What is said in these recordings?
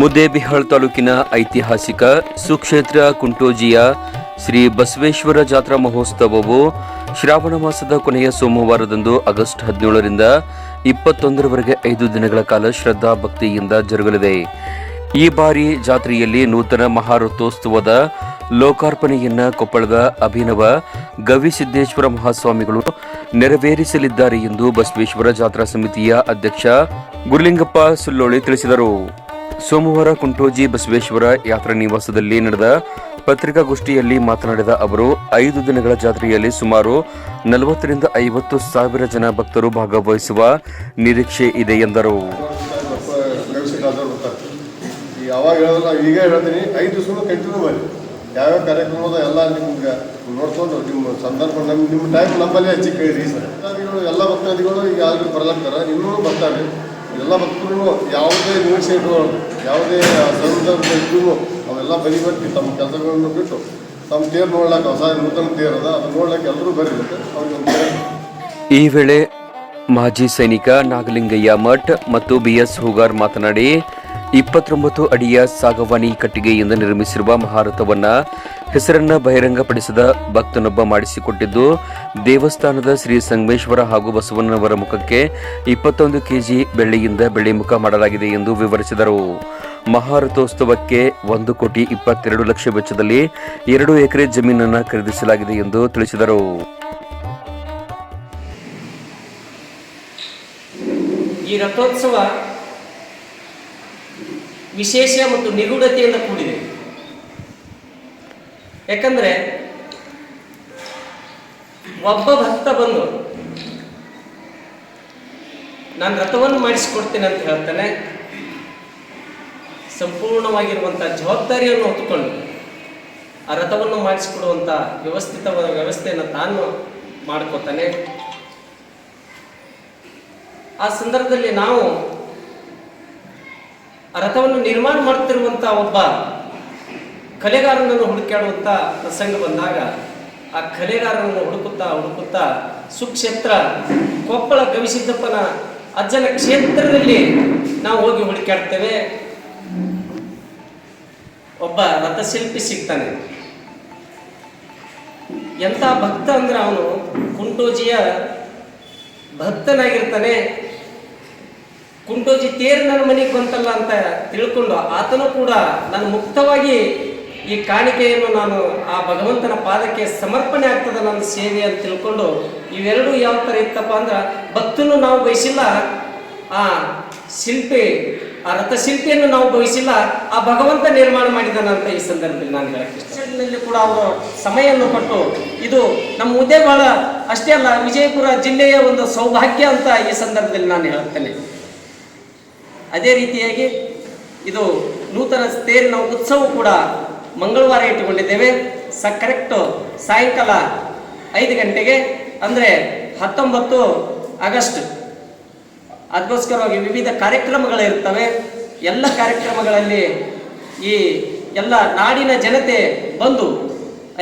ಮುದ್ದೇಬಿಹಾಳ್ ತಾಲೂಕಿನ ಐತಿಹಾಸಿಕ ಸುಕ್ಷೇತ್ರ ಕುಂಟೋಜಿಯ ಶ್ರೀ ಬಸವೇಶ್ವರ ಜಾತ್ರಾ ಮಹೋತ್ಸವವು ಶ್ರಾವಣ ಮಾಸದ ಕೊನೆಯ ಸೋಮವಾರದಂದು ಆಗಸ್ಟ್ ಹದಿನೇಳರಿಂದ ಇಪ್ಪತ್ತೊಂದರವರೆಗೆ ಐದು ದಿನಗಳ ಕಾಲ ಶ್ರದ್ಧಾ ಭಕ್ತಿಯಿಂದ ಜರುಗಲಿದೆ. ಈ ಬಾರಿ ಜಾತ್ರೆಯಲ್ಲಿ ನೂತನ ಮಹಾರಥೋತ್ಸವದ ಲೋಕಾರ್ಪಣೆಯನ್ನ ಕೊಪ್ಪಳದ ಅಭಿನವ ಗವಿಸಿದ್ದೇಶ್ವರ ಮಹಾಸ್ವಾಮಿಗಳು ನೆರವೇರಿಸಲಿದ್ದಾರೆ ಎಂದು ಬಸವೇಶ್ವರ ಜಾತ್ರಾ ಸಮಿತಿಯ ಅಧ್ಯಕ್ಷ ಗುರುಲಿಂಗಪ್ಪ ಸುಲ್ಲೋಳಿ ತಿಳಿಸಿದರು. ಸೋಮವಾರ ಕುಂಟೋಜಿ ಬಸವೇಶ್ವರ ಯಾತ್ರಾ ನಿವಾಸದಲ್ಲಿ ನಡೆದ ಪತ್ರಿಕಾಗೋಷ್ಠಿಯಲ್ಲಿ ಮಾತನಾಡಿದ ಅವರು, ಐದು ದಿನಗಳ ಜಾತ್ರೆಯಲ್ಲಿ ಸುಮಾರು ನಲವತ್ತರಿಂದ ಐವತ್ತು ಸಾವಿರ ಜನ ಭಕ್ತರು ಭಾಗವಹಿಸುವ ನಿರೀಕ್ಷೆ ಇದೆ ಎಂದರು. ಯಾವಾಗ ಹೇಳೋದು ನಾವು ಈಗ ಹೇಳ್ತೀನಿ, ಐದು ದಿವಸ ಕಂಟಿನ್ಯೂ ಮಾಡಿ ಯಾವ್ಯಾವ ಕಾರ್ಯಕ್ರಮದ ಎಲ್ಲ ನಿಮ್ಗೆ ನೋಡ್ಕೊಂಡು, ನಿಮ್ಮ ಸಂದರ್ಭ ನಮ್ಮ ನಿಮ್ಮ ಟೈಮ್ ನಮ್ಮಲ್ಲಿ ಹೆಚ್ಚಿಗೆ ಕೇಳಿರಿ ಸರ್. ಎಲ್ಲ ಭಕ್ತಾದಿಗಳು ಈಗ ಆಲ್ರೆಡಿ ಬರ್ಲಾಗ್ತಾರೆ ಇನ್ನೂ ಬರ್ತಾರೆ ಎಲ್ಲ ಭಕ್ತರು ಯಾವುದೇ ಇಟ್ಕೊಳ್ಳೋದು ಯಾವುದೇ ಸಂದರ್ಭ ಇದ್ರೂ ಅವೆಲ್ಲ ಬರಿಬಟ್ಟು ತಮ್ಮ ಕೆಲಸಗಳನ್ನು ಬಿಟ್ಟು ತಮ್ಮ ತೇರು ನೋಡ್ಲಾಕೆ ಹೊಸ ನೂತನ ತೇರು ಅದ ಅದು ನೋಡ್ಲಾಕೆ ಎಲ್ಲರೂ ಬರೀಬೇಕು. ಅವ್ರಿಗೆ ಈ ವೇಳೆ ಮಾಜಿ ಸೈನಿಕ ನಾಗಲಿಂಗಯ್ಯ ಮಠ್ ಮತ್ತು ಬಿಎಸ್ ಹೂಗಾರ್ ಮಾತನಾಡಿ, ಇಪ್ಪತ್ತೊಂಬತ್ತು ಅಡಿಯ ಸಾಗವಾನಿ ಕಟ್ಟಿಗೆಯಿಂದ ನಿರ್ಮಿಸಿರುವ ಮಹಾರಥವನ್ನ ಹೆಸರನ್ನ ಬಹಿರಂಗಪಡಿಸಿದ ಭಕ್ತನೊಬ್ಬ ಮಾಡಿಸಿಕೊಟ್ಟಿದ್ದು, ದೇವಸ್ಥಾನದ ಶ್ರೀ ಸಂಗಮೇಶ್ವರ ಹಾಗೂ ಬಸವಣ್ಣನವರ ಮುಖಕ್ಕೆ ಇಪ್ಪತ್ತೊಂದು ಕೆಜಿ ಬೆಳ್ಳಿಯಿಂದ ಬೆಳ್ಳಿ ಮುಖ ಮಾಡಲಾಗಿದೆ ಎಂದು ವಿವರಿಸಿದರು. ಮಹಾರಥೋತ್ಸವಕ್ಕೆ ಒಂದು ಕೋಟಿ ಇಪ್ಪತ್ತೆರಡು ಲಕ್ಷ ವೆಚ್ಚದಲ್ಲಿ ಎರಡು ಎಕರೆ ಜಮೀನನ್ನು ಖರೀದಿಸಲಾಗಿದೆ ಎಂದು ತಿಳಿಸಿದರು. ಈ ರಥೋತ್ಸವ ವಿಶೇಷ ಮತ್ತು ನಿಗೂಢತೆಯಿಂದ ಕೂಡಿದೆ. ಯಾಕಂದ್ರೆ ಒಬ್ಬ ಭಕ್ತ ಬಂದು, ನಾನು ರಥವನ್ನು ಮಾಡಿಸಿಕೊಡ್ತೇನೆ ಅಂತ ಹೇಳ್ತಾನೆ ಸಂಪೂರ್ಣವಾಗಿರುವಂಥ ಜವಾಬ್ದಾರಿಯನ್ನು ಹೊತ್ತುಕೊಂಡು ಆ ರಥವನ್ನು ಮಾಡಿಸಿಕೊಡುವಂಥ ವ್ಯವಸ್ಥಿತ ವ್ಯವಸ್ಥೆಯನ್ನು ತಾನು ಮಾಡ್ಕೋತಾನೆ. ಆ ಸಂದರ್ಭದಲ್ಲಿ ನಾವು ರಥವನ್ನು ನಿರ್ಮಾಣ ಮಾಡ್ತಿರುವಂಥ ಒಬ್ಬ ಕಲೆಗಾರನನ್ನು ಹುಡುಕಾಡುವಂಥ ಪ್ರಸಂಗ ಬಂದಾಗ ಆ ಕಲೆಗಾರನನ್ನು ಹುಡುಕುತ್ತಾ ಹುಡುಕುತ್ತಾ ಸುಕ್ಷೇತ್ರ ಕೊಪ್ಪಳ ಗವಿಸಿದ್ದಪ್ಪನ ಅಜ್ಜನ ಕ್ಷೇತ್ರದಲ್ಲಿ ನಾವು ಹೋಗಿ ಹುಡುಕಾಡ್ತೇವೆ. ಒಬ್ಬ ರಥಶಿಲ್ಪಿ ಸಿಗ್ತಾನೆ. ಎಂಥ ಭಕ್ತ ಅಂದ್ರೆ ಅವನು ಕುಂಟೋಜಿಯ ಭಕ್ತನಾಗಿರ್ತಾನೆ. ಕುಂಟೋಜಿ ತೇರು ನನ್ನ ಮನೆಗೆ ಬಂತಲ್ಲ ಅಂತ ತಿಳ್ಕೊಂಡು ಆತನು ಕೂಡ ನಾನು ಮುಕ್ತವಾಗಿ ಈ ಕಾಣಿಕೆಯನ್ನು ನಾನು ಆ ಭಗವಂತನ ಪಾದಕ್ಕೆ ಸಮರ್ಪಣೆ ಆಗ್ತದೆ ನನ್ನ ಸೇವೆ ಅಂತ ತಿಳ್ಕೊಂಡು ಇವೆರಡೂ ಯಾವ ಥರ ಇತ್ತಪ್ಪ ಅಂದ್ರೆ ಭಕ್ತನು ನಾವು ಬಯಸಿಲ್ಲ, ಆ ಶಿಲ್ಪಿ, ಆ ರಥಶಿಲ್ಪಿಯನ್ನು ನಾವು ಬಯಸಿಲ್ಲ, ಆ ಭಗವಂತ ನಿರ್ಮಾಣ ಮಾಡಿದಾನಂತ ಈ ಸಂದರ್ಭದಲ್ಲಿ ನಾನು ಹೇಳಕ್ಕೆ. ಕೂಡ ಅವರು ಸಮಯವನ್ನು ಕೊಟ್ಟು ಇದು ನಮ್ಮ ಮುದ್ದೇಬಾಳ ಅಷ್ಟೇ ಅಲ್ಲ, ವಿಜಯಪುರ ಜಿಲ್ಲೆಯ ಒಂದು ಸೌಭಾಗ್ಯ ಅಂತ ಈ ಸಂದರ್ಭದಲ್ಲಿ ನಾನು ಹೇಳುತ್ತೇನೆ ಅದೇ ರೀತಿಯಾಗಿ ಇದು ನೂತನ ತೇರಿನ ಉತ್ಸವ ಕೂಡ ಮಂಗಳವಾರ ಇಟ್ಟುಕೊಂಡಿದ್ದೇವೆ. ಸ ಕರೆಕ್ಟು ಸಾಯಂಕಾಲ ಐದು ಗಂಟೆಗೆ, ಅಂದರೆ ಹತ್ತೊಂಬತ್ತು ಆಗಸ್ಟ್. ಅದಕ್ಕೋಸ್ಕರವಾಗಿ ವಿವಿಧ ಕಾರ್ಯಕ್ರಮಗಳಿರ್ತವೆ ಎಲ್ಲ ಕಾರ್ಯಕ್ರಮಗಳಲ್ಲಿ ಈ ಎಲ್ಲ ನಾಡಿನ ಜನತೆ ಬಂದು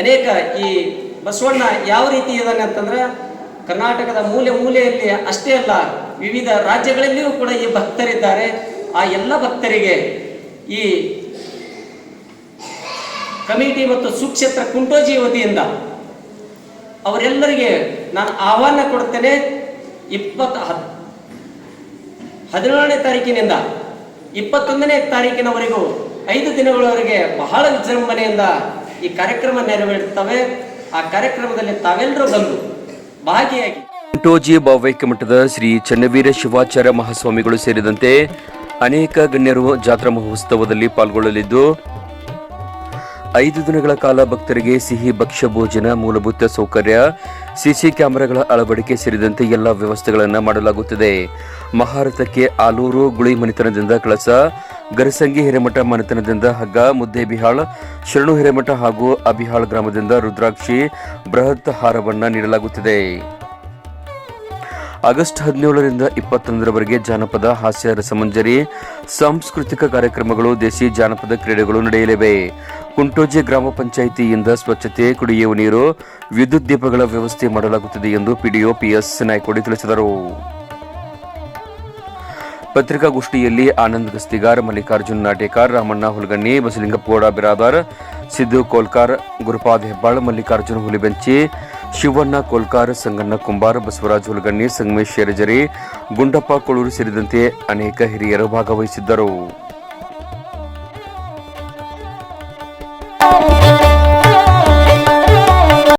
ಅನೇಕ ಈ ಬಸವಣ್ಣ ಯಾವ ರೀತಿ ಇದ್ದಾನೆ ಅಂತಂದ್ರೆ, ಕರ್ನಾಟಕದ ಮೂಲೆ ಮೂಲೆಯಲ್ಲಿ ಅಷ್ಟೇ ಅಲ್ಲ, ವಿವಿಧ ರಾಜ್ಯಗಳಲ್ಲಿಯೂ ಕೂಡ ಈ ಭಕ್ತರಿದ್ದಾರೆ. ಆ ಎಲ್ಲ ಭಕ್ತರಿಗೆ ಈ ಕಮಿಟಿ ಮತ್ತು ಸುಕ್ಷೇತ್ರ ಕುಂಟೋಜಿ ವತಿಯಿಂದ ಅವರೆಲ್ಲರಿಗೆ ನಾನು ಆಹ್ವಾನ ಕೊಡ್ತೇನೆ ಇಪ್ಪತ್ತ ಹದ್ ಹದಿನೇಳನೇ ತಾರೀಕಿನಿಂದ ಇಪ್ಪತ್ತೊಂದನೇ ತಾರೀಕಿನವರೆಗೂ ಐದು ದಿನಗಳವರೆಗೆ ಬಹಳ ವಿಜೃಂಭಣೆಯಿಂದ ಈ ಕಾರ್ಯಕ್ರಮ ನೆರವೇರುತ್ತವೆ. ಆ ಕಾರ್ಯಕ್ರಮದಲ್ಲಿ ತಾವೆಲ್ಲರೂ ಬಂದು ಭಾಗಿಯಾಗಿ ಕುಂಟೋಜಿ ಭಾವೈಕ್ಯ ಮಠದ ಶ್ರೀ ಚನ್ನವೀರ ಶಿವಾಚಾರ್ಯ ಮಹಾಸ್ವಾಮಿಗಳು ಸೇರಿದಂತೆ ಅನೇಕ ಗಣ್ಯರು ಜಾತ್ರಾ ಮಹೋತ್ಸವದಲ್ಲಿ ಪಾಲ್ಗೊಳ್ಳಲಿದ್ದು ಐದು ದಿನಗಳ ಕಾಲ ಭಕ್ತರಿಗೆ ಸಿಹಿ ಭಕ್ಷ್ಯ ಭೋಜನ, ಮೂಲಭೂತ ಸೌಕರ್ಯ, ಸಿಸಿ ಕ್ಯಾಮೆರಾಗಳ ಅಳವಡಿಕೆ ಸೇರಿದಂತೆ ಎಲ್ಲ ವ್ಯವಸ್ಥೆಗಳನ್ನು ಮಾಡಲಾಗುತ್ತದೆ. ಮಹಾರಥಕ್ಕೆ ಆಲೂರು, ಗುಳಿ ಮನೆತನದಿಂದ ಕಳಸ, ಗರಸಂಗಿ ಹಿರೇಮಠ ಮನೆತನದಿಂದ ಹಗ್ಗ ಮುದ್ದೇಬಿಹಾಳ್ ಶರಣು ಹಿರೇಮಠ ಹಾಗೂ ಅಬಿಹಾಳ್ ಗ್ರಾಮದಿಂದ ರುದ್ರಾಕ್ಷಿ, ಬೃಹತ್ ಹಾರವನ್ನು ನೀಡಲಾಗುತ್ತಿದೆ. ಆಗಸ್ಟ್ ಹದಿನೇಳರಿಂದ ಇಪ್ಪತ್ತೊಂದರವರೆಗೆ ಜಾನಪದ ಹಾಸ್ಯ ರಸಮಂಜರಿ, ಸಾಂಸ್ಕೃತಿಕ ಕಾರ್ಯಕ್ರಮಗಳು, ದೇಸಿ ಜಾನಪದ ಕ್ರೀಡೆಗಳು ನಡೆಯಲಿವೆ. ಕುಂಟೋಜಿ ಗ್ರಾಮ ಪಂಚಾಯಿತಿಯಿಂದ ಸ್ವಚ್ಛತೆ, ಕುಡಿಯುವ ನೀರು, ವಿದ್ಯುತ್ ದೀಪಗಳ ವ್ಯವಸ್ಥೆ ಮಾಡಲಾಗುತ್ತಿದೆ ಎಂದು ಪಿಡಿಒ ಪಿಎಸ್ ನಾಯ್ಕೋಡಿ ತಿಳಿಸಿದರು. ಪತ್ರಿಕಾಗೋಷ್ಠಿಯಲ್ಲಿ ಆನಂದ್ ಗಸ್ತಿಗಾರ್, ಮಲ್ಲಿಕಾರ್ಜುನ್ ನಾಟೇಕಾರ್, ರಾಮಣ್ಣ ಹುಲ್ಗಣ್ಣಿ ಬಸಲಿಂಗಪ್ಪಗೌಡ ಬಿರಾದಾರ್, ಸಿದ್ದು ಕೋಲ್ಕಾರ್, ಗುರುಪಾದ್ ಹೆಬ್ಬಾಳ್, ಮಲ್ಲಿಕಾರ್ಜುನ್ ಹುಲಿಬೆಂಚಿ, ಶಿವಣ್ಣ ಕೋಲ್ಕಾರ್, ಸಂಗಣ್ಣ ಕುಂಬಾರ್, ಬಸವರಾಜ್ ಹುಲ್ಗಣ್ಣಿ ಸಂಗಮೇಶ್ ಶೇರಜರಿ ಗುಂಡಪ್ಪ ಕೊಳೂರು ಸೇರಿದಂತೆ ಅನೇಕ ಹಿರಿಯರು ಭಾಗವಹಿಸಿದ್ದರು.